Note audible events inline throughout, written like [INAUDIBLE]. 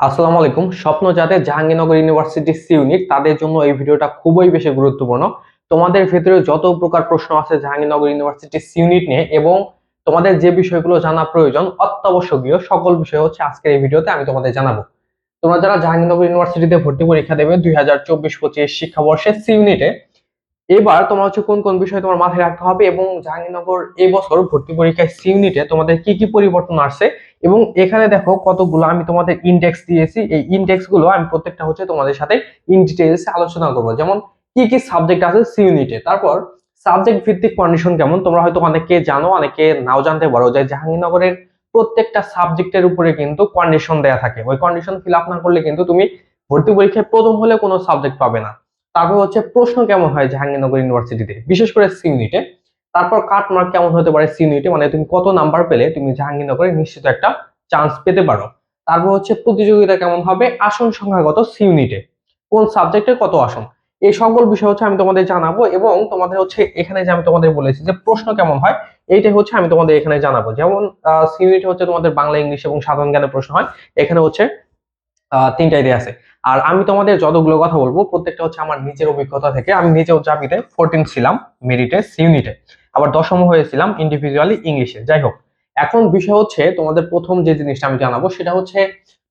আসসালামু আলাইকুম। স্বপ্ন যাদের জাহাঙ্গীরনগর ইউনিভার্সিটি সি ইউনিট তাদের জন্য এই ভিডিওটা খুবই বেশি গুরুত্বপূর্ণ। তোমাদের ভিতরে যত প্রকার প্রশ্ন আছে জাহাঙ্গীরনগর ইউনিভার্সিটি সি ইউনিট নিয়ে এবং তোমাদের যে বিষয়গুলো জানা প্রয়োজন, অত্যাবশ্যকীয় সকল বিষয় হচ্ছে আজকের এই ভিডিওতে আমি তোমাদের জানাব। তোমরা যারা জাহাঙ্গীরনগর ইউনিভার্সিটিতে ভর্তি পরীক্ষা দেবে দুই হাজার চব্বিশ পঁচিশ শিক্ষাবর্ষে সি ইউনিটে এবার তোমার হচ্ছে কোন কোন বিষয় তোমার মাথায় রাখতে হবে এবং জাহাঙ্গীরনগর এই বছর ভর্তি পরীক্ষায় সি ইউনিটে তোমাদের কি কি পরিবর্তন আসছে? এবং এখানে দেখো কতগুলো আমি তোমাদের ইন্ডেক্স দিয়েছি। এই ইন্ডেক্সগুলো আমি প্রত্যেকটা হচ্ছে তোমাদের সাথে ইন ডিটেইলস আলোচনা করব। যেমন কি কি সাবজেক্ট আছে সি ইউনিটে তারপর সাবজেক্ট ভিত্তিক কন্ডিশন কেমন? তোমরা হয়তো অনেকে জানো, অনেকে নাও জানতে পারো যে জাহাঙ্গীরনগরের প্রত্যেকটা সাবজেক্টের উপরে কিন্তু কন্ডিশন দেয়া থাকে। ওই কন্ডিশন ফিল আপ না করলে কিন্তু তুমি ভর্তি পরীক্ষায় প্রথম হলে কোনো সাবজেক্ট পাবে না। তারপর হচ্ছে প্রশ্ন কেমন হয় জাহাঙ্গীরনগর ইউনিভার্সিটিতে? বিশেষ করে সি ইউনিটে তারপর কাট মার্ক কেমন হতে পারে সি ইউনিটে মানে তুমি কত নাম্বার পেলে তুমি জাহাঙ্গীরনগরে নিশ্চিত একটা চান্স পেতে পারো। তারপর হচ্ছে প্রতিযোগিতা কেমন হবে? আসন সংখ্যাগত সি ইউনিটে কোন সাবজেক্টে কত আসন? এই সকল বিষয় হচ্ছে আমি তোমাদের জানাব এবং তোমাদের হচ্ছে এখানে যে আমি তোমাদের বলেছি যে প্রশ্ন কেমন হয়, এইটাই হচ্ছে আমি তোমাদের এখানে জানাব। যেমন সি ইউনিটে হচ্ছে তোমাদের বাংলা, ইংলিশ এবং সাধারণ জ্ঞানের প্রশ্ন হয়। এখানে হচ্ছে তিনটাই দিয়ে আছে। আর আমি তোমাদের যতগুলো কথা বলব, প্রত্যেকটা হচ্ছে আমার নিজের অভিজ্ঞতা থেকে। আমি নিজেও জাবিতে ফোরটিন ছিলাম মেরিটে ইউনিটে আবার দশম হয়েছিলাম ইন্ডিভিজুয়ালি ইংলিশে যাই হোক, এখন বিষয় হচ্ছে তোমাদের প্রথম যে জিনিসটা আমি জানাব, সেটা হচ্ছে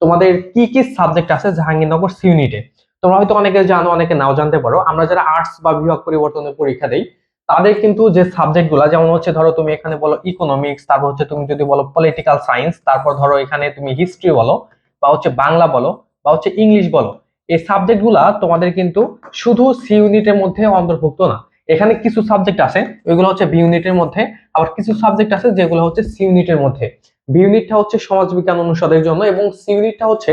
তোমাদের কি কি সাবজেক্ট আছে জাহাঙ্গীরনগর ইউনিটে তোমরা হয়তো অনেকে জানো, অনেকে নাও জানতে পারো। আমরা যারা আর্টস বা বিভাগ পরিবর্তনের পরীক্ষা দেই, তাদের কিন্তু যে সাবজেক্টগুলা, যেমন হচ্ছে ধরো তুমি এখানে বলো ইকোনমিক্স তারপর হচ্ছে তুমি যদি বলো পলিটিক্যাল সায়েন্স তারপর ধরো এখানে তুমি হিস্ট্রি বলো বা হচ্ছে বাংলা বলো বা হচ্ছে ইংলিশ বলো, এই সাবজেক্টগুলা তোমাদের কিন্তু শুধু সি ইউনিটের মধ্যে অন্তর্ভুক্ত না। এখানে কিছু সাবজেক্ট আছে, ওইগুলো হচ্ছে বি ইউনিটের মধ্যে, আবার কিছু সাবজেক্ট আছে যেগুলো হচ্ছে সি ইউনিটের মধ্যে। বি ইউনিটটা হচ্ছে সমাজবিজ্ঞান অনুষদের জন্য এবং সি ইউনিটটা হচ্ছে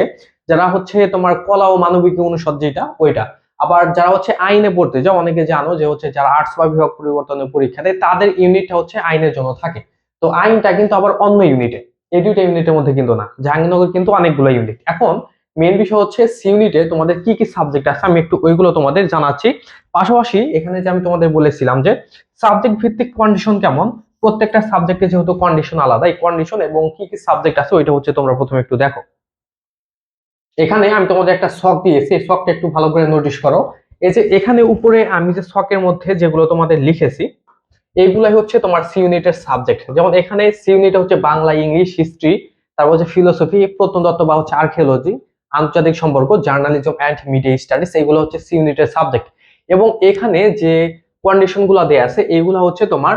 যারা হচ্ছে তোমার কলা ও মানবিক অনুষদ যেটা, ওইটা। আবার যারা হচ্ছে আইনে পড়তে যাও অনেকে জানো যে হচ্ছে যারা আর্টস বা বিভাগ পরিবর্তনের পরীক্ষা দেয়, তাদের ইউনিটটা হচ্ছে আইনের জন্য থাকে। তো আইনটা কিন্তু আবার অন্য ইউনিটে এই দুইটা ইউনিটের মধ্যে কিন্তু না, জাহাঙ্গীরনগর কিন্তু অনেকগুলো ইউনিট এখন মেন বিষয় হচ্ছে সি ইউনিটে তোমাদের কি কি সাবজেক্ট আছে, আমি একটু ওইগুলো তোমাদের জানাচ্ছি। পাশাপাশি এখানে যে আমি তোমাদের বলেছিলাম যে সাবজেক্ট ভিত্তিক কন্ডিশন কেমন, প্রত্যেকটা সাবজেক্টে যেহেতু কন্ডিশন আলাদা, এই কন্ডিশন এবং কি কি সাবজেক্ট আছে, ওইটা হচ্ছে তোমরা প্রথমে একটু দেখো। এখানে আমি তোমাদের একটা শখ দিয়েছি শখটা একটু ভালো করে নোটিশ করো। এই যে এখানে উপরে আমি যে শখের মধ্যে যেগুলো তোমাদের লিখেছি এইগুলাই হচ্ছে তোমার সি ইউনিটের সাবজেক্ট যেমন এখানে সি ইউনিটে হচ্ছে বাংলা, ইংলিশ হিস্ট্রি তারপর হচ্ছে ফিলোসফি প্রত্নতত্ত্ব বা হচ্ছে আর্কিওলজি আন্তর্জাতিক সম্পর্ক জার্নালিজম অ্যান্ড মিডিয়া স্টাডিজ এইগুলো হচ্ছে সি ইউনিটের সাবজেক্ট এবং এখানে যে কন্ডিশনগুলো দেয়া আছে এইগুলো হচ্ছে তোমার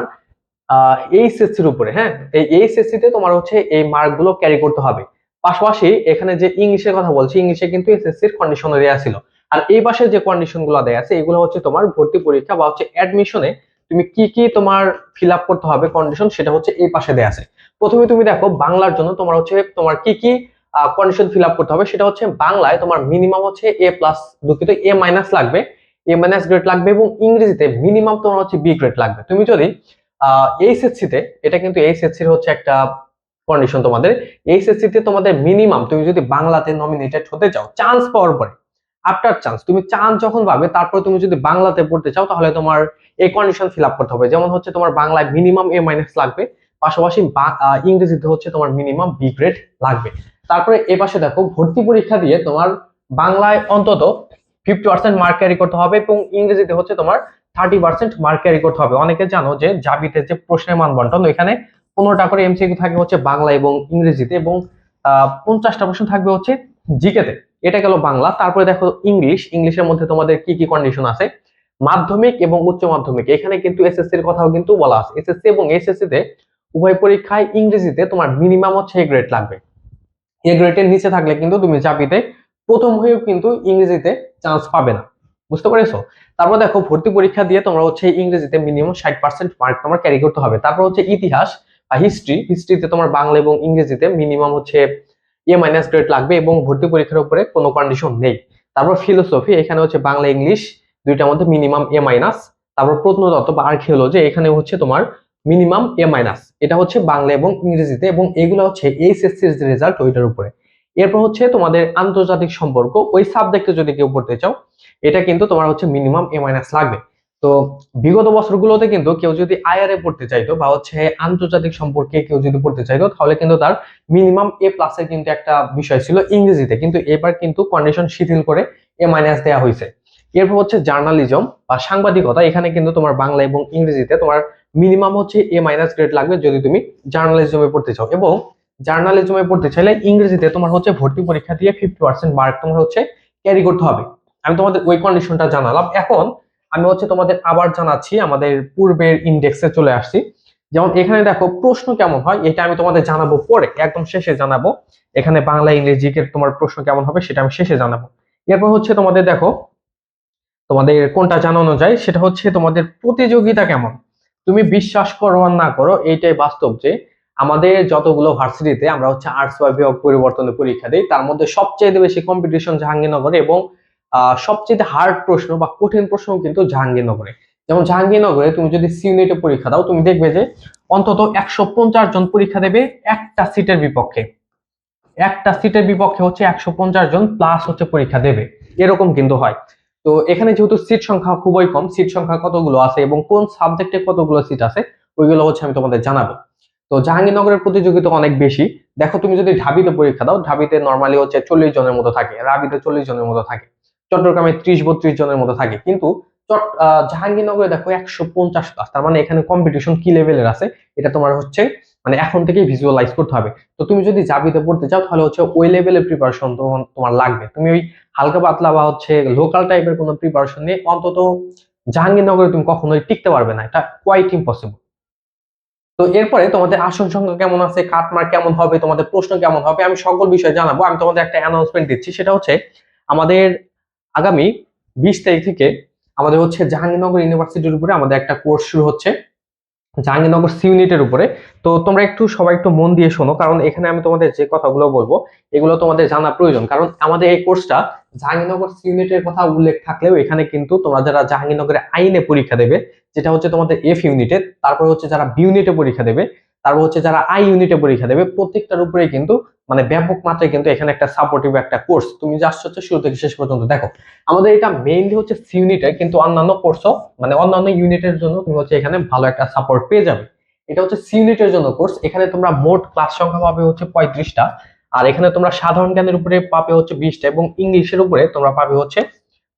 এইচএসসির উপরে হ্যাঁ? এই এইচএসসি তে তোমার হচ্ছে এই মার্কগুলো ক্যারি করতে হবে। পাশাপাশি এখানে যে ইংলিশের কথা বলছি, ইংলিশে কিন্তু এসএসসির কন্ডিশন দেওয়া ছিল। আর এই পাশে যে কন্ডিশনগুলো দেয়া আছে, এগুলো হচ্ছে তোমার ভর্তি পরীক্ষা বা হচ্ছে অ্যাডমিশনে তুমি কি কি তোমার ফিল আপ করতে হবে কন্ডিশন সেটা হচ্ছে এই পাশে দেয়া আছে। প্রথমে তুমি দেখো বাংলার জন্য তোমার হচ্ছে তোমার কি কি কন্ডিশন ফিল আপ করতে হবে। সেটা হচ্ছে বাংলায় তোমার মিনিমাম হচ্ছে এ প্লাস দুঃখিত এ মাইনাস লাগবে। এ মাইনাস গ্রেড লাগবে এবং ইংরেজিতে মিনিমাম তোমার হচ্ছে বি গ্রেড লাগবে। তুমি যদি এইচএসসি তে, এটা কিন্তু এইচএসসি এর হচ্ছে একটা কন্ডিশন তোমাদের। এইচএসসি তে তোমাদের মিনিমাম তুমি যদি বাংলাতে নমিনেটেড হতে চাও চান্স পাওয়ার পরে আফটার চান্স তুমি চান্স যখন পাবে, তারপর তুমি যদি বাংলাতে পড়তে চাও, তাহলে তোমার এই কন্ডিশন ফিল আপ করতে হবে। যেমন হচ্ছে তোমার বাংলায় মিনিমাম এ মাইনাস লাগবে, পাশাপাশি ইংরেজিতে হচ্ছে তোমার মিনিমাম বি গ্রেড লাগবে। তারপরে এ পাশে দেখো, ভর্তি পরীক্ষা দিয়ে তোমার বাংলায় অন্তত ফিফটি পার্সেন্ট মার্ক ক্যারি করতে হবে এবং ইংরেজিতে হচ্ছে তোমার থার্টি পার্সেন্ট মার্ক ক্যারি করতে হবে। অনেকে জানো যে জাবিতে যে প্রশ্নের মান বন্টন এখানে পনেরোটা করে এমসিকিউ থাকে হচ্ছে বাংলা এবং ইংরেজিতে এবং পঞ্চাশটা প্রশ্ন থাকবে হচ্ছে জিকেতে। এটা গেল বাংলা, তারপরে দেখো ইংলিশ, ইংলিশের মধ্যে তোমাদের কি কি কন্ডিশন আছে? মাধ্যমিক এবং উচ্চ মাধ্যমিক, এখানে কিন্তু এসএসসি এর কথাও কিন্তু বলা আছে। এসএসসি এবং এসএসসি তে উভয় পরীক্ষায় ইংরেজিতে তোমার মিনিমাম হচ্ছে এ গ্রেড লাগবে। এ গ্রেডের নিচে থাকলে কিন্তু তুমি চাপিতে প্রথম হয়েও কিন্তু ইংরেজিতে চান্স পাবে না। বুঝতে পেরেছ? তারপর দেখো ভর্তি পরীক্ষা দিয়ে তোমরা হচ্ছে ইংরেজিতে মিনিমাম ষাট পার্সেন্ট মার্ক তোমার ক্যারি করতে হবে। তারপর হচ্ছে ইতিহাস বা হিস্ট্রি হিস্ট্রিতে তোমার বাংলা এবং ইংরেজিতে মিনিমাম হচ্ছে এ মাইনাস গ্রেড লাগবে এবং ভর্তি পরীক্ষার উপরে কোনো কন্ডিশন নেই। তারপর ফিলোসফি এখানে হচ্ছে বাংলা ইংলিশ দুইটার মধ্যে মিনিমাম এ মাইনাস তারপর প্রত্নতত্ত্ব বা আর্কিওলজি এখানে হচ্ছে তোমার মিনিমাম এ মাইনাস এটা হচ্ছে বাংলা এবং ইংরেজিতে এবং এগুলো হচ্ছে এইচএসসির রেজাল্ট ওইটার উপরে। এরপর হচ্ছে তোমাদের আন্তর্জাতিক সম্পর্ক, ওই সাবজেক্টে যদি কেউ পড়তে চাও, এটা কিন্তু তোমার হচ্ছে মিনিমাম এ মাইনাস লাগবে। তো বিগত বছরগুলোতে কিন্তু কেউ যদি আইআরএ পড়তে চাইতো বা হচ্ছে আন্তর্জাতিক সম্পর্কে কেউ যদি পড়তে চাইতো, তাহলে কিন্তু তার মিনিমাম এ প্লাসের কিন্তু একটা বিষয় ছিল ইংরেজিতে। কিন্তু এবার কিন্তু কন্ডিশন শিথিল করে এ মাইনাস দেওয়া হয়েছে এরপর হচ্ছে জার্নালিজম বা সাংবাদিকতা। এখানে কিন্তু তোমার বাংলা এবং ইংরেজিতে তোমার মিনিমাম হচ্ছে এ মাইনাস গ্রেড লাগবে যদি তুমি জার্নালিজমে পড়তে চাও। এবং জার্নালিজমে পড়তে চাইলে ইংরেজিতে তোমার হচ্ছে ভর্তি পরীক্ষা দিয়ে ফিফটি পার্সেন্ট মার্ক তোমার হচ্ছে ক্যারি করতে হবে। আমি তোমাদের ওই কন্ডিশনটা জানালাম। এখন আমি হচ্ছে তোমাদের আবার জানাচ্ছি, আমাদের পূর্বের ইন্ডেক্সে চলে আসছি। যেমন এখানে দেখো, প্রশ্ন কেমন হয়? এটা আমি তোমাদের জানাব পরে, একদম শেষে জানাব। এখানে বাংলা, ইংরেজি তোমার প্রশ্ন কেমন হবে সেটা আমি শেষে জানাব। এরপর হচ্ছে তোমাদের দেখো, তোমাদের কোনটা জানানো যায় সেটা হচ্ছে তোমাদের প্রতিযোগিতা কেমন? তুমি বিশ্বাস করো আর না করো, এইটাই বাস্তব যে আমাদের যতগুলো ভার্সিটিতে আমরা হচ্ছে আর্টস বা বিভাগ পরিবর্তনের পরীক্ষা দিই, তার মধ্যে সবচেয়ে বেশি কম্পিটিশন জাহাঙ্গীরনগরে এবং সবচেয়ে হার্ড প্রশ্ন বা কঠিন প্রশ্ন কিন্তু জাহাঙ্গীরনগরে। যেমন জাহাঙ্গীরনগরে তুমি যদি সি ইউনিটে পরীক্ষা দাও, তুমি দেখবে যে অন্তত একশো পঞ্চাশ জন পরীক্ষা দেবে একটা সিটের বিপক্ষে। একটা সিটের বিপক্ষে হচ্ছে একশো পঞ্চাশ জন প্লাস হচ্ছে পরীক্ষা দেবে। এরকম কিন্তু হয়। তো এখানে যেহেতু সিট সংখ্যা খুবই কম সিট সংখ্যা কতগুলো আছে এবং কোন সাবজেক্টে কতগুলো সিট আছে, ওইগুলো হচ্ছে আমি তোমাদের জানাব। তো জাহাঙ্গীরনগরের প্রতিযোগিতা অনেক বেশি। দেখো তুমি যদি ঢাবিতে পরীক্ষা দাও, ঢাবিতে নর্মালি হচ্ছে চল্লিশ জনের মতো থাকে, রাবিতে চল্লিশ জনের মতো থাকে। চট্টগ্রামে ত্রিশ বত্রিশ জনের মতো থাকে। কিন্তু জাহাঙ্গীরনগরে দেখো একশো পঞ্চাশ প্লাস তার মানে এখানে কম্পিটিশন কি লেভেলের আছে? এটা তোমার হচ্ছে মানে এখন থেকেই ভিজুয়ালাইজ করতে হবে। তো তুমি যদি জাবিতে পড়তে চাও, তাহলে হচ্ছে ওই লেভেলের প্রিপারেশন তোমার লাগবে। তুমি ওই হালকা পাতলা বা হচ্ছে লোকাল টাইপের কোনো প্রিপারেশন নিয়ে অন্তত জাহাঙ্গীরনগরে তুমি কখনোই টিকতে পারবে না। এটা কোয়াইট ইম্পসিবল তো এরপরে তোমাদের আসন সংখ্যা কেমন আছে কাটমার্ক কেমন হবে, তোমাদের প্রশ্ন কেমন হবে, আমি সকল বিষয়ে জানাব। আমি তোমাদের একটা অ্যানাউন্সমেন্ট দিচ্ছি, সেটা হচ্ছে আমাদের আগামী বিশ তারিখ থেকে আমাদের হচ্ছে জাহাঙ্গীরনগর ইউনিভার্সিটির উপরে আমাদের একটা কোর্স শুরু হচ্ছে। জাহাঙ্গীরনগর সি ইউনিটের উপরে। তো তোমরা একটু সবাই একটু মন দিয়ে শোনো, কারণ এখানে আমি তোমাদের যে কথাগুলো বলব, এগুলো তোমাদের জানা প্রয়োজন। কারণ আমাদের এই কোর্সটা জাহাঙ্গীরনগর সি ইউনিটের কথা উল্লেখ থাকলেও এখানে কিন্তু তোমরা যারা জাহাঙ্গীরনগরে আইনে পরীক্ষা দেবে, যেটা হচ্ছে তোমাদের এফ ইউনিটে তারপর হচ্ছে যারা বি ইউনিটে পরীক্ষা দেবে তারপর হচ্ছে যারা আই ইউনিটে পরীক্ষা দেবে, প্রত্যেকটার উপরে কিন্তু মানে ব্যাপক মাত্রায় কিন্তু এখানে একটা সাপোর্টিভ একটা কোর্স তুমি জাস্ট হচ্ছে শুরু থেকে শেষ পর্যন্ত, দেখো, আমাদের এটা মেইনলি হচ্ছে সি ইউনিটের কিন্তু অন্যান্য কোর্সও মানে অন্যান্য ইউনিটের জন্য তুমি হচ্ছে এখানে ভালো একটা সাপোর্ট পেয়ে যাবে। এটা হচ্ছে সি ইউনিটের জন্য কোর্স এখানে তোমরা মোট ক্লাস সংখ্যা পাবে হচ্ছে পঁয়ত্রিশটা। আর এখানে তোমরা সাধারণ জ্ঞানের উপরে পাবে হচ্ছে বিশটা এবং ইংলিশের উপরে তোমরা পাবে হচ্ছে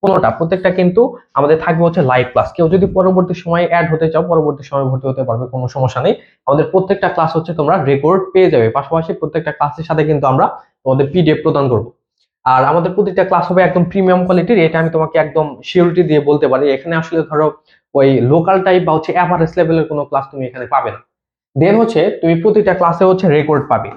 পনেরোটা প্রত্যেকটা কিন্তু আমাদের থাকবে হচ্ছে লাইভ ক্লাস কেউ যদি পরবর্তী সময়ে অ্যাড হতে চাও, পরবর্তী সময় ভর্তি হতে পারবে, কোনো সমস্যা নেই। আমাদের প্রত্যেকটা ক্লাস হচ্ছে তোমরা রেকর্ড পেয়ে যাবে। পাশাপাশি প্রত্যেকটা ক্লাসের সাথে কিন্তু আমরা তোমাদের পিডিএফ প্রদান করব। আর আমাদের প্রতিটা ক্লাস হবে একদম প্রিমিয়াম কোয়ালিটির এটা আমি তোমাকে একদম সিউরিটি দিয়ে বলতে পারি। এখানে আসলে ধরো ওই লোকাল টাইপ বা হচ্ছে অ্যাভারেজ লেভেলের কোনো ক্লাস তুমি এখানে পাবে না। দেন হচ্ছে তুমি প্রতিটা ক্লাসে হচ্ছে রেকর্ড পাবে।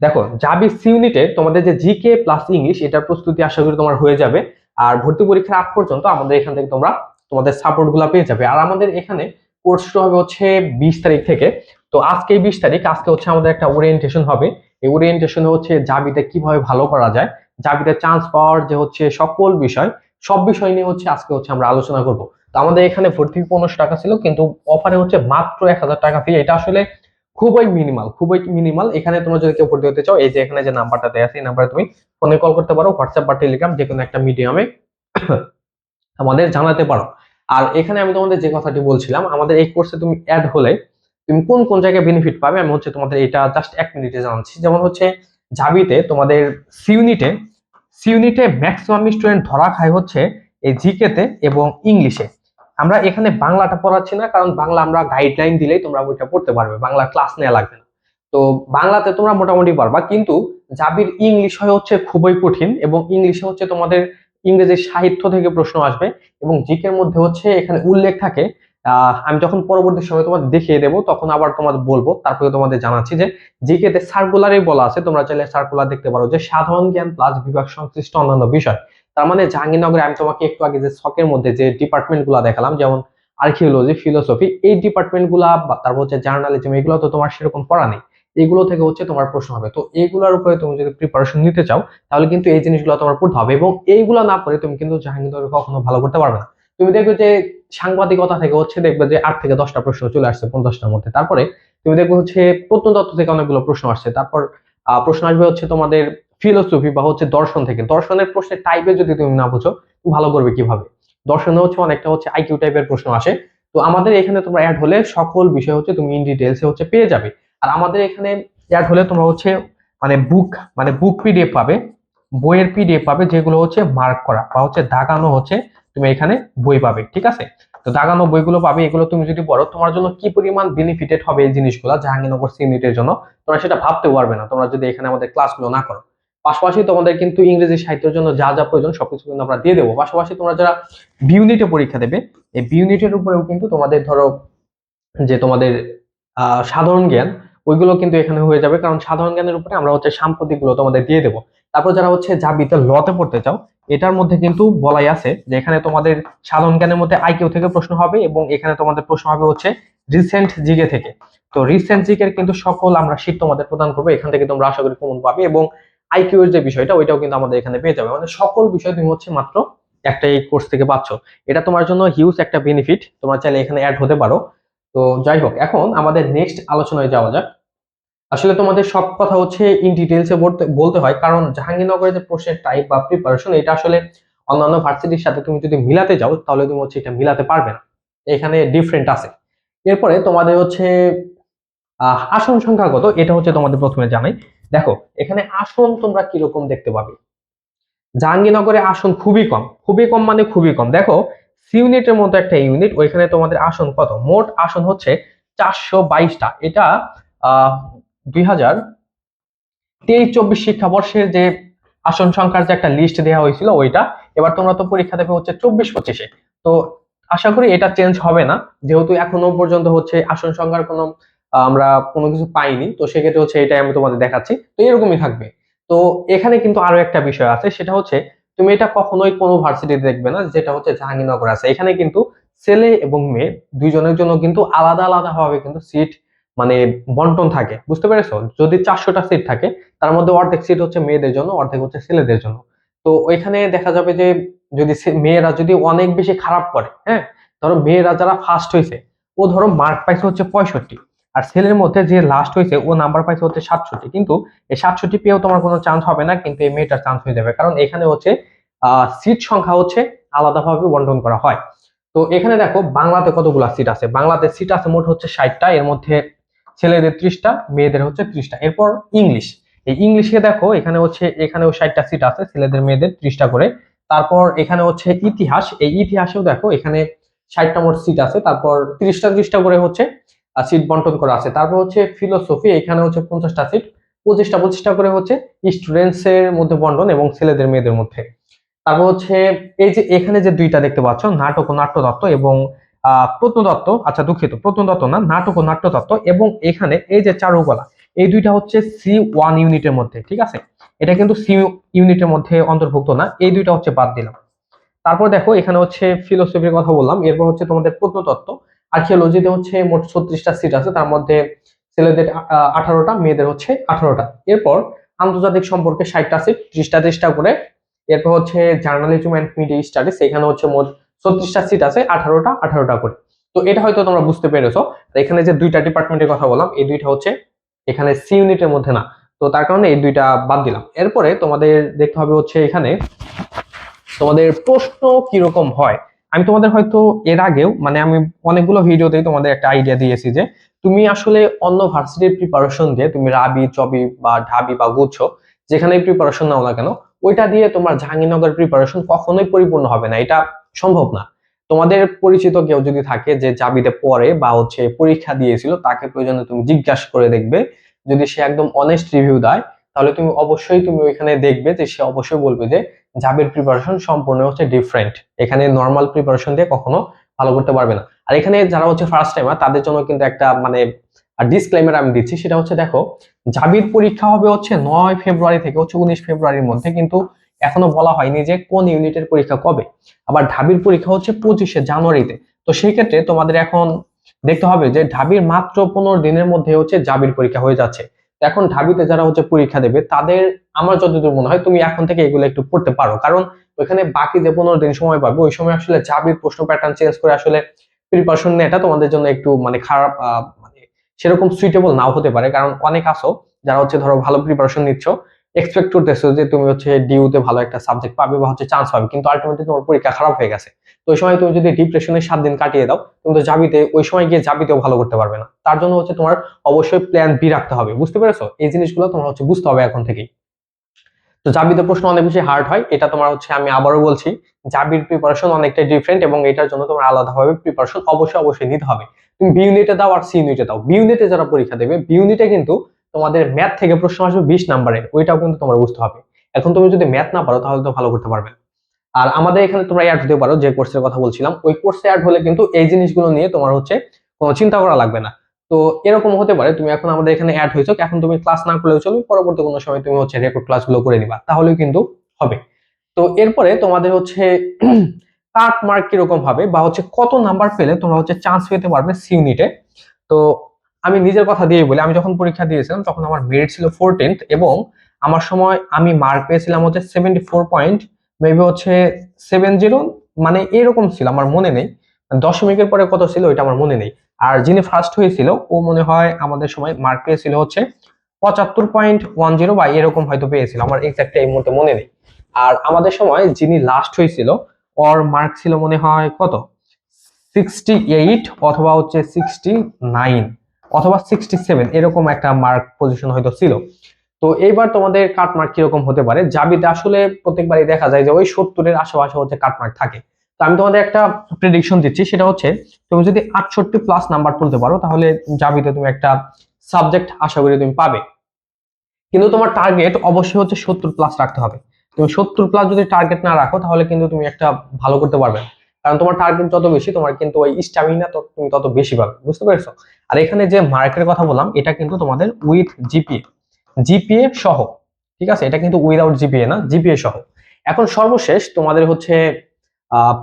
দেখো জাবি সি ইউনিটে তোমাদের যে জিকে প্লাস ইংলিশ এটার প্রস্তুতি আশা করি তোমার হয়ে যাবে। আর ভর্তি পরীক্ষার আগ পর্যন্ত আমাদের এখান থেকে তোমরা তোমাদের সাপোর্টগুলা পেয়ে যাবে। আর আমাদের এখানে কোর্স শুরু হবে হচ্ছে বিশ তারিখ থেকে। তো আজকে বিশ তারিখ, আজকে হচ্ছে আমাদের একটা ওরিয়েন্টেশন হবে। এই ওরিয়েন্টেশন হচ্ছে জাবিতে কীভাবে ভালো করা যায় জাবিতে চান্স পাওয়ার যে হচ্ছে সকল বিষয়, সব বিষয় নিয়ে হচ্ছে আজকে হচ্ছে আমরা আলোচনা করব। তো আমাদের এখানে ভর্তি পনেরোশো টাকা ছিল, কিন্তু অফারে হচ্ছে মাত্র এক হাজার টাকা ফি এটা আসলে খুবই মিনিমাল খুবই মিনিমাল এখানে তোমরা যদি কেউ ভর্তি হতে চাও, এই যে এখানে যে নাম্বারটা দেওয়া আছে, এই নাম্বারে তুমি ফোনে কল করতে পারো হোয়াটসঅ্যাপ বা টেলিগ্রাম যে কোনো একটা মিডিয়ামে [COUGHS] আমাদের জানাতে পারো। আর এখানে আমি তোমাদের যে কথাটি বলছিলাম, আমাদের এই কোর্সে তুমি অ্যাড হলে তুমি কোন কোন জায়গায় বেনিফিট পাবে, আমি হচ্ছে তোমাদের এটা জাস্ট এক মিনিটে জানাচ্ছি। যেমন হচ্ছে জাবিতে তোমাদের সি ইউনিটে সি ইউনিটে ম্যাক্সিমাম স্টুডেন্ট ধরা খায় হচ্ছে এই জিকেতে এবং ইংলিশে আমরা এখানে বাংলাটা পড়াচ্ছি না, কারণ বাংলা আমরা গাইডলাইন দিলেই তোমরা বইটা পড়তে পারবে, বাংলা ক্লাস নেওয়া লাগবে না। তো বাংলাতে তোমরা মোটামুটি পারবা কিন্তু জাবির ইংলিশ হয় হচ্ছে খুবই কঠিন এবং ইংলিশে হচ্ছে তোমাদের ইংরেজি সাহিত্য থেকে প্রশ্ন আসবে এবং জিকের মধ্যে হচ্ছে এখানে উল্লেখ থাকে। আমি যখন পরবর্তী সময় তোমাদের দেখিয়ে দেবো, তখন আবার তোমাদের বলব, তারপরে তোমাদের জানাচ্ছি যে জিকেতে সার্কুলারে বলা আছে, তোমরা চাইলে সার্কুলার দেখতে পারো যে সাধারণ জ্ঞান প্লাস বিভাগ সংশ্লিষ্ট অন্যান্য বিষয়। তার মানে জাহাঙ্গীরনগরে আমি তোমাকে একটু আগে যে শখের মধ্যে যে ডিপার্টমেন্টগুলা দেখালাম, যেমন আর্কিওলজি ফিলোসফি এই ডিপার্টমেন্টগুলা তারপর হচ্ছে জার্নালিজম এগুলো তো তোমার সেরকম পড়া নেই। এগুলো থেকে হচ্ছে তোমার প্রশ্ন হবে। তো এইগুলোর উপরে তুমি যদি প্রিপারেশন নিতে চাও, তাহলে কিন্তু এই জিনিসগুলো তোমার পড়তে হবে এবং এইগুলো না পড়ে তুমি কিন্তু জাহাঙ্গীরনগরে কখনো ভালো করতে পারবে না। তুমি দেখবে যে সাংবাদিকতা থেকে হচ্ছে দেখবে যে আট থেকে দশটা প্রশ্ন চলে আসছে পঞ্চাশটার মধ্যে। তারপরে তুমি দেখবে হচ্ছে প্রত্নতত্ত্ব থেকে অনেকগুলো প্রশ্ন আসছে। তারপর প্রশ্ন আসবে হচ্ছে তোমাদের ফিলোসফি বা হচ্ছে দর্শন থেকে। দর্শনের প্রশ্নের টাইপে যদি তুমি না বুঝো ভালো করবে কীভাবে? দর্শনে হচ্ছে অনেকটা হচ্ছে আইকিউ টাইপের প্রশ্ন আসে। তো আমাদের এখানে তোমরা অ্যাড হলে সকল বিষয় হচ্ছে তুমি ইন ডিটেলসে হচ্ছে পেয়ে যাবে। আর আমাদের এখানে অ্যাড হলে তোমরা হচ্ছে মানে বুক মানে বুক পিডিএফ পাবে, বইয়ের পিডিএফ পাবে যেগুলো হচ্ছে মার্ক করা বা হচ্ছে দাগানো হচ্ছে তুমি এখানে বই পাবে, ঠিক আছে? তো দাগানো বইগুলো পাবে, এগুলো তুমি যদি পড়ো, তোমার জন্য কি পরিমাণ বেনিফিটেড হবে এই জিনিসগুলো জাহাঙ্গীরনগর সিউনিটের জন্য, তোমরা সেটা ভাবতে পারবে না। তোমরা যদি এখানে আমাদের ক্লাসগুলো না করো। পাশাপাশি তোমাদের কিন্তু ইংরেজি সাহিত্যের জন্য যা যা প্রয়োজন, সবকিছু কিন্তু আমরা দিয়ে দেবো। পাশাপাশি তোমরা যারা বিউনিটে পরীক্ষা দেবে, এই বিউনিটের উপরেও কিন্তু তোমাদের ধরো যে তোমাদের সাধারণ জ্ঞান, ওইগুলো কিন্তু এখানে হয়ে যাবে। কারণ সাধারণ জ্ঞানের উপরে আমরা হচ্ছে সাম্প্রতিকগুলো তোমাদের দিয়ে দেবো। তারপর যারা হচ্ছে জাবিতে লতে পড়তে চাও, এটার মধ্যে কিন্তু বলাই আছে যে এখানে তোমাদের সাধারণ জ্ঞানের মধ্যে আইকিউ থেকে প্রশ্ন হবে এবং এখানে তোমাদের প্রশ্ন হবে হচ্ছে রিসেন্ট জিকে থেকে। তো রিসেন্ট জিকের কিন্তু সকল আমরা শীত তোমাদের প্রদান করব। এখান থেকে তোমরা আশা করি কমন পাবে এবং আইকিউ এর যে বিষয়টা, ওইটাও কিন্তু আমাদের এখানে পেয়ে যাবে। মানে সকল বিষয় তুমি হচ্ছে মাত্র একটা এই কোর্স থেকে পাচ্ছ। এটা তোমার জন্য হিউজ একটা বেনিফিট তোমরা চাইলে এখানে অ্যাড হতে পারো। তো যাই হোক, এখন আমাদের নেক্সট আলোচনায় যাওয়া যাক। আসলে তোমাদের সব কথা হচ্ছে ইন ডিটেলসে বলতে হয়। কারণ জাহাঙ্গীরনগরের যে প্রশ্নের টাইপ বা প্রিপারেশন এটা আসলে অন্যান্য ভার্সিটির সাথে তুমি যদি মিলাতে যাও, তাহলে তুমি হচ্ছে এটা মিলাতে পারবে না। এখানে ডিফারেন্ট আছে। এরপরে তোমাদের হচ্ছে আসন সংখ্যা কত এটা হচ্ছে তোমাদের প্রথমে জানাই। দেখো, এখানে আসন তোমরা কীরকম দেখতে পাবে? জাহাঙ্গীরনগরে আসন খুবই কম। খুবই কম মানে খুবই কম। দেখো সি ইউনিটের মতো একটা ইউনিট, ওইখানে তোমাদের আসন কত? মোট আসন হচ্ছে চারশো বাইশটা। এটা দুই হাজার তেইশ চব্বিশ শিক্ষাবর্ষের যে আসন সংখ্যার যে একটা লিস্ট দেওয়া হয়েছিল ওইটা, এবার তোমরা তো পরীক্ষা দেবে হচ্ছে চব্বিশ পঁচিশে। তো আশা করি এটা চেঞ্জ হবে না। যেহেতু এখনও পর্যন্ত হচ্ছে আসন সংখ্যার কোনো আমরা কোনো কিছু পাইনি। তো সেক্ষেত্রে হচ্ছে এটাই আমি তোমাদের দেখাচ্ছি। তো এরকমই থাকবে। তো এখানে কিন্তু আরও একটা বিষয় আছে, সেটা হচ্ছে তুমি এটা কখনোই কোনো ভার্সিটিতে দেখবে না, যেটা হচ্ছে জাহাঙ্গীরনগর আছে। এখানে কিন্তু ছেলে এবং মেয়ে দুইজনের জন্য কিন্তু আলাদা আলাদা ভাবে কিন্তু সিট মানে বন্টন থাকে। বুঝতে পেরেছ? যদি চারশোটা সিট থাকে, তার মধ্যে অর্ধেক সিট হচ্ছে মেয়েদের জন্য, অর্ধেক হচ্ছে ছেলেদের জন্য। তো ওইখানে দেখা যাবে যে যদি মেয়েরা যদি অনেক বেশি খারাপ করে হ্যাঁ? ধরো মেয়েরা যারা ফার্স্ট হয়েছে ও ধরো মার্ক পাইছে হচ্ছে পঁয়ষট্টি। আর ছেলের মধ্যে যে লাস্ট হয়েছে, ও নাম্বার পাইছে হচ্ছে সাতষট্টি। কিন্তু এই সাতষট্টি পেয়েও তোমার কোনো চান্স হবে না, কিন্তু এই মেয়েটার চান্স হয়ে যাবে। কারণ এখানে হচ্ছে সিট সংখ্যা হচ্ছে আলাদাভাবে বন্টন করা হয়। তো এখানে দেখো, বাংলাতে কতগুলা সিট আছে? বাংলাতে সিট আছে মোট হচ্ছে ষাটটা, এর মধ্যে ছেলেদের ত্রিশটা, মেয়েদের হচ্ছে ত্রিশটা। এরপর ইংলিশ। এই ইংলিশে দেখো, এখানে হচ্ছে, এখানেও ষাটটা সিট আছে, ছেলেদের মেয়েদের ত্রিশটা করে। তারপর এখানে হচ্ছে ইতিহাস। এই ইতিহাসেও দেখো, এখানে ষাটটা মোট সিট আছে, তারপর ত্রিশটা ত্রিশটা করে হচ্ছে সিট বন্টন করা আছে। তারপর হচ্ছে ফিলোসফি এখানে হচ্ছে পঞ্চাশটা সিট পঁচিশটা পঁচিশটা করে হচ্ছে স্টুডেন্টস এর মধ্যে বন্টন এবং ছেলেদের মেয়েদের মধ্যে। তারপর হচ্ছে এই যে এখানে যে দুইটা দেখতে পাচ্ছ, নাটক ও নাট্যতত্ত্ব এবং প্রত্নতত্ত্ব আচ্ছা দুঃখিত, প্রত্নতত্ত্ব না, নাটক ও নাট্যতত্ত্ব এবং এখানে এই যে চারুকলা, এই দুইটা হচ্ছে সি ওয়ান ইউনিটের মধ্যে, ঠিক আছে? এটা কিন্তু সি ইউনিটের মধ্যে অন্তর্ভুক্ত না, এই দুইটা হচ্ছে বাদ দিলাম। তারপর দেখো, এখানে হচ্ছে ফিলোসফির কথা বললাম, এরপর হচ্ছে তোমাদের প্রত্নতত্ত্ব। আর্কিওলজিতে হচ্ছে মোট ছত্রিশটা সিট আছে, তার মধ্যে ছেলেদের আঠারোটা, মেয়েদের হচ্ছে আঠারোটা। এরপর আন্তর্জাতিক সম্পর্কে ষাটটা সিট ত্রিশটা ত্রিশটা করে। এরপর হচ্ছে জার্নালিজম অ্যান্ড মিডিয়া স্টাডিজ এখানে হচ্ছে মোট ছত্রিশটা সিট আছে, আঠারোটা আঠারোটা করে। তো এটা হয়তো তোমরা বুঝতে পেরেছ। এখানে যে দুইটা ডিপার্টমেন্টের কথা বললাম, এই দুইটা হচ্ছে এখানে সি ইউনিটের মধ্যে না। তো তার কারণে এই দুইটা বাদ দিলাম। এরপরে তোমাদের দেখতে হবে হচ্ছে এখানে তোমাদের প্রশ্ন কীরকম হয়। আমি তোমাদের হয়তো এর আগেও মানে আমি অনেকগুলো ভিডিওতেই তোমাদের একটা আইডিয়া দিয়েছি যে তুমি আসলে অন্য ভার্সিটির প্রিপারেশন দিয়ে তুমি রাবি, চবি বা ঢাবি বা গুচ্ছ যেখানে প্রিপারেশন নাও না কেন, ওইটা দিয়ে তোমার জাহাঙ্গীরনগর প্রিপারেশন কখনোই পরিপূর্ণ হবে না। এটা সম্ভব না। তোমাদের পরিচিত কেউ যদি থাকে যে জাবিতে পড়ে বা হচ্ছে পরীক্ষা দিয়েছিল, তাকে প্রয়োজনে তুমি জিজ্ঞাসা করে দেখবে। যদি সে একদম অনেস্ট রিভিউ দেয়, তাহলে তুমি অবশ্যই তুমি ওইখানে দেখবে যে সে অবশ্যই বলবে যে জাবির প্রিপারেশন সম্পূর্ণ হচ্ছে ডিফারেন্ট এখানে নর্মাল প্রিপারেশন দিয়ে কখনো ভালো করতে পারবে না। আর এখানে যারা হচ্ছে ফার্স্ট টাইমার তাদের জন্য কিন্তু একটা মানে ডিসক্লেমার আমি দিচ্ছি। সেটা হচ্ছে দেখো জাবির পরীক্ষা হবে হচ্ছে নয় ফেব্রুয়ারি থেকে হচ্ছে উনিশ ফেব্রুয়ারির মধ্যে। কিন্তু এখনও বলা হয়নি যে কোন ইউনিটের পরীক্ষা কবে। আবার ঢাবির পরীক্ষা হচ্ছে পঁচিশে জানুয়ারিতে। তো সেই ক্ষেত্রে তোমাদের এখন দেখতে হবে যে ঢাবির মাত্র পনেরো দিনের মধ্যে হচ্ছে জাবির পরীক্ষা হয়ে যাচ্ছে। এখন ঢাবিতে যারা হচ্ছে পরীক্ষা দেবে, তাদের আমার যতদূর মনে হয় তুমি এখন থেকে এগুলো একটু পড়তে পারো। কারণ ওইখানে বাকি যে পনেরো দিন সময় পাবে, ওই সময় আসলে জাবির প্রশ্ন প্যাটার্ন চেঞ্জ করে আসলে প্রিপারেশন নেওয়াটা তোমাদের জন্য একটু মানে খারাপ মানে সেরকম সুইটেবল নাও হতে পারে। কারণ অনেক আসো যারা হচ্ছে ধরো ভালো প্রিপারেশন নিচ্ছ এক্সপেক্ট করতেছো যে তুমি হচ্ছে ডিউতে ভালো একটা সাবজেক্ট পাবে বা হচ্ছে চান্স পাবে, কিন্তু আলটিমেটলি তোমার পরীক্ষা খারাপ হয়ে গেছে। তো ওই সময় তুমি যদি ডিপ্রেশনে সাত দিন কাটিয়ে দাও, তুমি তো যাবিতে, ওই সময় গিয়ে যাবিতেও ভালো করতে পারবে না। তার জন্য হচ্ছে তোমার অবশ্যই প্ল্যান বি রাখতে হবে, বুঝতে পেরেছ? এই জিনিসগুলো তোমার হচ্ছে বুঝতে হবে এখন থেকেই। তো জাবিতে প্রশ্ন অনেক বেশি হার্ড হয়, এটা তোমার হচ্ছে আমি আবারও বলছি জাবির প্রিপারেশন অনেকটা ডিফারেন্ট এবং এটার জন্য তোমার আলাদাভাবে প্রিপারেশন অবশ্যই অবশ্যই নিতে হবে। তুমি বি ইউনিটে দাও আর সি ইউনিটে দাও। বি ইউনিটে যারা পরীক্ষা দেবে বি ইউনিটে কিন্তু তোমাদের ম্যাথ থেকে প্রশ্ন আসবে বিশ নাম্বারের ওইটাও কিন্তু তোমার বুঝতে হবে। এখন তুমি যদি ম্যাথ না পারো, তাহলে তো ভালো করতে পারবে না। আর আমাদের এখানে তোমরা অ্যাড হতে পারো, যে কোর্সের কথা বলছিলাম, ওই কোর্সে অ্যাড হলে কিন্তু এই জিনিসগুলো নিয়ে তোমার হচ্ছে কোনো চিন্তা করা লাগবে না। তো এরকম হতে পারে, তুমি এখন আমাদের এখানে অ্যাড হয়েছো, এখন তুমি ক্লাস না করলেও চলবে পরবর্তী কোনো সময় তুমি হচ্ছে রেকর্ড ক্লাসগুলো করে নিবা, তাহলেও কিন্তু হবে। তো এরপরে তোমাদের হচ্ছে [CLEARS THROAT] কাট মার্ক কীরকম হবে, বা হচ্ছে কত নাম্বার পেলে তোমরা হচ্ছে চান্স পেতে পারবে সি ইউনিটে তো আমি নিজের কথা দিয়ে বলি, আমি যখন পরীক্ষা দিয়েছিলাম, তখন আমার মেরিট ছিল ফোরটিন্থ এবং আমার সময় আমি মার্ক পেয়েছিলাম হচ্ছে সেভেন্টি ফোর পয়েন্ট মেবি হচ্ছে সেভেন জিরো মানে এরকম ছিল, আমার মনে নেই। দশমিকের পরে কত ছিল, ওইটা আমার মনে নেই। আর যিনি ফার্স্ট হয়েছিল, ও মনে হয় আমাদের সময় মার্ক পেয়েছিল হচ্ছে পঁচাত্তর পয়েন্ট ওয়ান জিরো বা এরকম হয়তো পেয়েছিল, আমার এক্সাক্ট এই মুহূর্তে মনে নেই। আর আমাদের সময় যিনি লাস্ট হয়েছিল, ওর মার্ক ছিল মনে হয় কত? সিক্সটি এইট অথবা হচ্ছে সিক্সটি নাইন অথবা সিক্সটি সেভেন এরকম একটা মার্ক পজিশন হয়তো ছিল। তো এইবার তোমাদের কাট মার্ক কীরকম হতে পারে? জাবিতে আসলে প্রত্যেকবারই দেখা যায় যে ওই সত্তরের আশেপাশে হচ্ছে কাট মার্ক থাকে। তো আমি তোমাদের একটা প্রেডিকশন দিচ্ছি, সেটা হচ্ছে তুমি যদি আটষট্টি প্লাস নাম্বার তুলতে পারো, তাহলে জাবিতে তুমি একটা সাবজেক্ট আশা করি তুমি পাবে। কিন্তু তোমার টার্গেট অবশ্যই হচ্ছে সত্তর প্লাস রাখতে হবে। তুমি সত্তর প্লাস যদি টার্গেট না রাখো, তাহলে কিন্তু তুমি একটা ভালো করতে পারবে না। কারণ তোমার টার্গেট যত বেশি, তোমার কিন্তু ওই স্ট্যামিনা তুমি তত বেশি পাবে। বুঝতে পেরেছ? আর এখানে যে মার্কের কথা বললাম, এটা কিন্তু তোমাদের উইথ জিপিএ জিপিএ সহ, ঠিক আছে? এটা কিন্তু উইদাউট জিপিএ না জিপিএ সহ। এখন সর্বশেষ তোমাদের হচ্ছে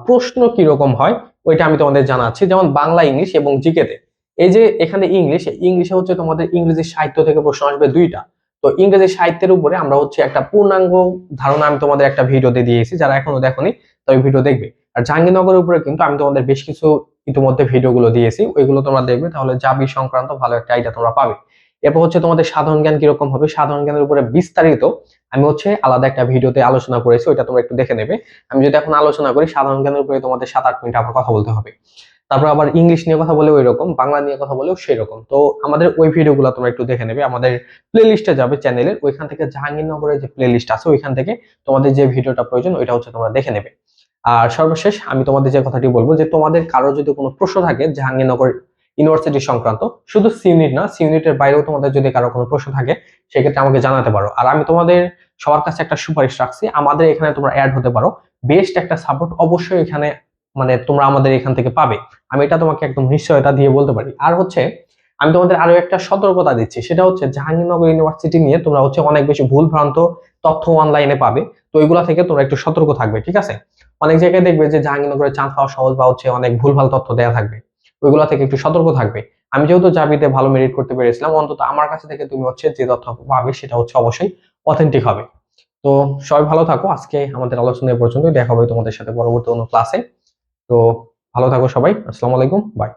প্রশ্ন কীরকম হয়, ওইটা আমি তোমাদের জানাচ্ছি। যেমন বাংলা ইংলিশ এবং জিকেতে এই যে এখানে ইংলিশ ইংলিশে হচ্ছে তোমাদের ইংরেজি সাহিত্য থেকে প্রশ্ন আসবে দুইটা। তো ইংরেজি সাহিত্যের উপরে আমরা হচ্ছে একটা পূর্ণাঙ্গ ধারণা আমি তোমাদের একটা ভিডিওতে দিয়েছি, যারা এখনও দেখোনি, তো ওই ভিডিও দেখবে। আর জাহাঙ্গীরনগরের উপরে কিন্তু আমি তোমাদের বেশ কিছু ইতিমধ্যে ভিডিওগুলো দিয়েছি, ওইগুলো তোমরা দেখবে, তাহলে জাবি সংক্রান্ত ভালো একটা আইডিয়া তোমরা পাবে। এরপর হচ্ছে তোমাদের সাধারণ জ্ঞান কীরকম হবে? সাধারণ জ্ঞানের উপরে বিস্তারিত আমি হচ্ছে আলাদা একটা ভিডিওতে আলোচনা করেছি, ওইটা তোমরা একটু দেখে নেবে। আমি যদি এখন আলোচনা করি, সাধারণ জ্ঞানের উপরে তোমাদের সাত আট মিনিট আবার কথা বলতে হবে। তারপর আবার ইংলিশ নিয়ে কথা বলে ওই রকম বাংলা নিয়ে কথা বলেও সেই রকম তো আমাদের ওই ভিডিওগুলো তোমরা একটু দেখে নেবে। আমাদের প্লে লিস্টে যাবে চ্যানেলের, ওইখান থেকে জাহাঙ্গীরনগরের যে প্লে লিস্ট আছে, ওইখান থেকে তোমাদের যে ভিডিওটা প্রয়োজন, ওইটা হচ্ছে তোমরা দেখে নেবে। আর সর্বশেষ আমি তোমাদের যে কথাটি বলব, যে তোমাদের কারও যদি কোনো প্রশ্ন থাকে জাহাঙ্গীরনগর ইউনিভার্সিটি সংক্রান্ত। শুধু সি ইউনিট না সি ইউনিটের বাইরেও তোমাদের যদি কারও কোনো প্রশ্ন থাকে, সেক্ষেত্রে আমাকে জানাতে পারো। আর আমি তোমাদের সবার কাছে একটা সুপারিশ রাখছি, আমাদের এখানে তোমরা অ্যাড হতে পারো। বেস্ট একটা সাপোর্ট অবশ্যই এখানে মানে তোমরা আমাদের এখান থেকে পাবে। আমি এটা তোমাকে একদম নিশ্চয়তা দিয়ে বলতে পারি। আর হচ্ছে, আমি তোমাদের আরও একটা সতর্কতা দিচ্ছি, সেটা হচ্ছে জাহাঙ্গীরনগর ইউনিভার্সিটি নিয়ে তোমরা হচ্ছে অনেক বেশি ভুল ভ্রান্ত তথ্য অনলাইনে পাবে। তো ওইগুলা থেকে তোমরা একটু সতর্ক থাকবে, ঠিক আছে? অনেক জায়গায় দেখবে যে জাহাঙ্গীরনগরের চান্স পাওয়া সহজ বা হচ্ছে অনেক ভুলভাল তথ্য দেওয়া থাকবে। ওইগুলা থেকে একটু সতর্ক থাকবে। আমি যেহেতু জাবিতে ভালো মেরিট করতে পেরেছিলাম, অন্তত আমার কাছে থেকে তুমি হচ্ছে যে তথ্য পাবে সেটা হচ্ছে অবশ্যই অথেন্টিক হবে। তো সবাই ভালো থাকো, আজকে আমাদের আলোচনা পর্যন্ত দেখা হবে তোমাদের সাথে পরবর্তী অন্য ক্লাসে তো ভালো থাকো সবাই, আসসালামু আলাইকুম বাই